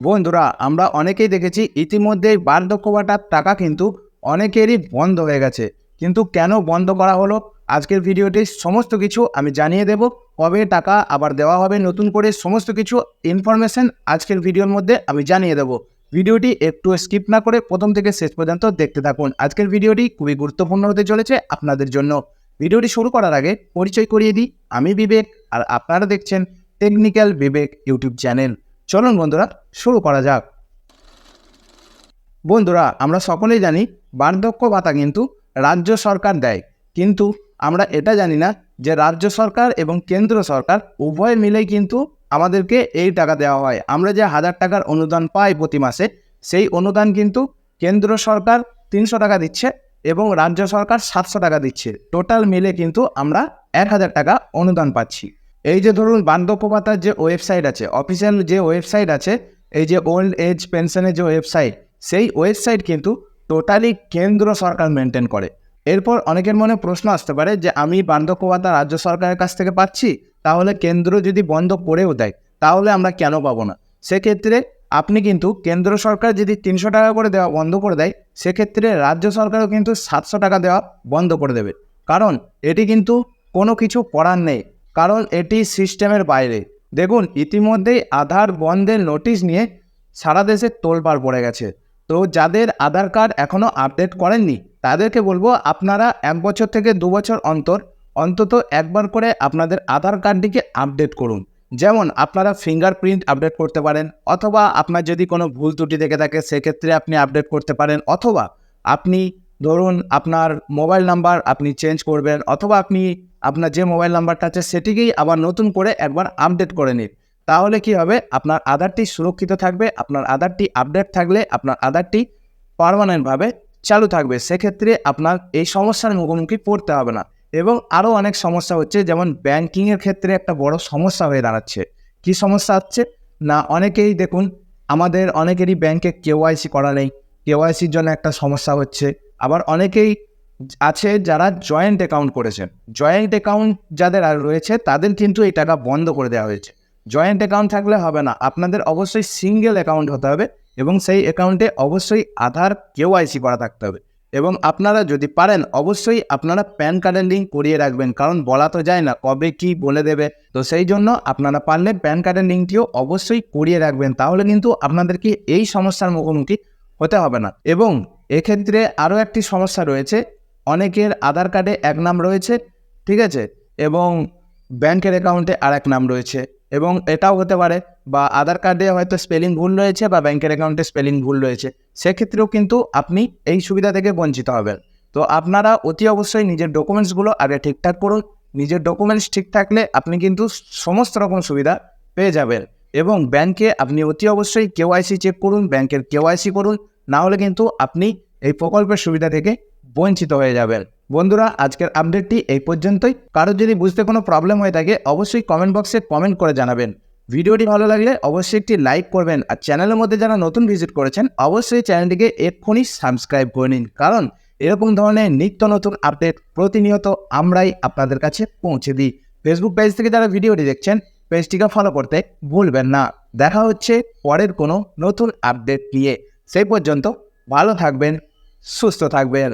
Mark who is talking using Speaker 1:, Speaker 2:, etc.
Speaker 1: বন্ধুরা, আমরা অনেকেই দেখেছি ইতিমধ্যেই বার্ধক্য ভাতার টাকা কিন্তু অনেকেরই বন্ধ হয়ে গেছে। কিন্তু কেন বন্ধ করা হলো? আজকের ভিডিওতে সমস্ত কিছু আমি জানিয়ে দেব। কবে টাকা আবার দেওয়া হবে? নতুন করে সমস্ত কিছু ইনফরমেশন আজকের ভিডিওর মধ্যে আমি জানিয়ে দেব। ভিডিওটি একটু স্কিপ না করে প্রথম থেকে শেষ পর্যন্ত দেখতে থাকুন। আজকের ভিডিওটি খুবই গুরুত্বপূর্ণ হতে চলেছে আপনাদের জন্য। ভিডিওটি শুরু করার আগে পরিচয় করিয়ে দিই। আমি বিবেক, আর আপনারা দেখছেন টেকনিক্যাল বিবেক ইউটিউব চ্যানেল চলুন বন্ধুরা, শুরু করা যাক। বন্ধুরা, আমরা সকলেই জানি বার্ধক্য ভাতা কিন্তু রাজ্য সরকার দেয়। কিন্তু আমরা এটা জানি না যে রাজ্য সরকার এবং কেন্দ্র সরকার উভয় মিলেই কিন্তু আমাদেরকে এই টাকা দেওয়া হয়। আমরা যে হাজার টাকার অনুদান পাই প্রতি মাসে, সেই অনুদান কিন্তু কেন্দ্র সরকার তিনশো টাকা দিচ্ছে এবং রাজ্য সরকার সাতশো টাকা দিচ্ছে। টোটাল মিলে কিন্তু আমরা এক হাজার টাকা অনুদান পাচ্ছি। এই যে ধরুন বার্ধক্য ভাতার যে ওয়েবসাইট আছে অফিসিয়াল যে ওয়েবসাইট আছে, এই যে ওল্ড এজ পেনশনের যে ওয়েবসাইট সেই ওয়েবসাইট কিন্তু টোটালি কেন্দ্র সরকার মেনটেন করে। এরপর অনেকের মনে প্রশ্ন আসতে পারে যে, আমি ভাতা রাজ্য সরকারের কাছ থেকে পাচ্ছি? তাহলে কেন্দ্র যদি বন্ধ করেও দেয়, তাহলে আমরা কেন পাবো না? সেক্ষেত্রে আপনি কিন্তু কেন্দ্র সরকার যদি তিনশো টাকা করে দেওয়া বন্ধ করে দেয়, সেক্ষেত্রে রাজ্য সরকারও কিন্তু সাতশো টাকা দেওয়া বন্ধ করে দেবে। কারণ এটি কিন্তু কোনো কিছু করার নেই। কারণ এটি সিস্টেমের বাইরে। দেখুন, ইতিমধ্যেই আধার বন্ধের নোটিশ নিয়ে সারা দেশে তোলপাড় পড়ে গেছে। তো যাদের আধার কার্ড এখনও আপডেট করেননি, তাদেরকে বলব আপনারা এক বছর থেকে দু বছর অন্তর অন্তত একবার করে আপনাদের আধার কার্ডটিকে আপডেট করুন। যেমন আপনারা ফিঙ্গারপ্রিন্ট আপডেট করতে পারেন, অথবা আপনার যদি কোনো ভুল ত্রুটি থেকে থাকে, সেক্ষেত্রে আপনি আপডেট করতে পারেন, অথবা আপনি ধরুন আপনার মোবাইল নাম্বার আপনি চেঞ্জ করবেন, অথবা আপনি আপনার যে মোবাইল নাম্বারটা আছে সেটিকেই আবার নতুন করে একবার আপডেট করে নিন। তাহলে কি হবে? আপনার আধারটি সুরক্ষিত থাকবে, আপনার আধারটি আপডেট থাকলে আপনার আধারটি পারমানেন্টভাবে চালু থাকবে। সেক্ষেত্রে আপনার এই সমস্যার মুখোমুখি পড়তে হবে না। এবং আরও অনেক সমস্যা হচ্ছে, যেমন ব্যাংকিংয়ের ক্ষেত্রে একটা বড় সমস্যা হয়ে দাঁড়াচ্ছে। কি সমস্যা হচ্ছে? না, অনেকেই দেখুন, আমাদের অনেকেরই ব্যাংকে কেওয়াইসি করা নেই। কেওয়াইসির জন্য একটা সমস্যা হচ্ছে। আবার অনেকেই আছে যারা জয়েন্ট অ্যাকাউন্ট করেছেন জয়েন্ট অ্যাকাউন্ট যাদের আর রয়েছে, তাদের কিন্তু এই টাকা বন্ধ করে দেওয়া হয়েছে। জয়েন্ট অ্যাকাউন্ট থাকলে হবে না। আপনাদের অবশ্যই সিঙ্গেল অ্যাকাউন্ট হতে হবে এবং সেই অ্যাকাউন্টে অবশ্যই আধার কেওয়াইসি করা থাকতে হবে। এবং আপনারা যদি পারেন, অবশ্যই আপনারা প্যান কার্ডের লিঙ্ক করিয়ে রাখবেন, কারণ বলা তো যায় না কবে কি বলে দেবে। তো সেই জন্য আপনারা পারলে প্যান কার্ডের লিঙ্কটিও অবশ্যই করিয়ে রাখবেন। তাহলে কিন্তু আপনাদেরকে এই সমস্যার মুখোমুখি হতে হবে না। এবং এক্ষেত্রে আরও একটি সমস্যা রয়েছে অনেকের আধার কার্ডে এক নাম রয়েছে, ঠিক আছে? এবং ব্যাংকের অ্যাকাউন্টে আর এক নাম রয়েছে। এবং এটাও হতে পারে, বা আধার কার্ডে হয়তো স্পেলিং ভুল রয়েছে, বা ব্যাংকের অ্যাকাউন্টে স্পেলিং ভুল রয়েছে। সেক্ষেত্রেও কিন্তু আপনি এই সুবিধা থেকে বঞ্চিত হবেন। তো আপনারা অতি অবশ্যই নিজের ডকুমেন্টসগুলো আগে ঠিকঠাক করুন। নিজের ডকুমেন্টস ঠিক থাকলে আপনি কিন্তু সমস্ত রকম সুবিধা পেয়ে যাবেন। এবং ব্যাংকে আপনি অতি অবশ্যই কেওয়াইসি চেক করুন, ব্যাংকের কেওয়াইসি করুন। না হলে কিন্তু আপনি এই প্রকল্পের সুবিধা থেকে বঞ্চিত হয়ে যাবেন বন্ধুরা, আজকের আপডেটটি এই পর্যন্তই। কারোর যদি বুঝতে কোনো প্রবলেম হয়ে থাকে, অবশ্যই কমেন্ট বক্সে কমেন্ট করে জানাবেন। ভিডিওটি ভালো লাগলে অবশ্যই একটি লাইক করবেন। আর চ্যানেলের মধ্যে যারা নতুন ভিজিট করেছেন, অবশ্যই চ্যানেলটিকে এক্ষুনি সাবস্ক্রাইব করে নিন। কারণ, এরকম ধরনের নিত্য নতুন আপডেট প্রতিনিয়ত আমরাই আপনাদের কাছে পৌঁছে দিই। ফেসবুক পেজ থেকে যারা ভিডিওটি দেখছেন পেজটিকে ফলো করতে ভুলবেন না। দেখা হচ্ছে পরের কোনো নতুন আপডেট নিয়ে। সেই পর্যন্ত ভালো থাকবেন, সুস্থ থাকবেন।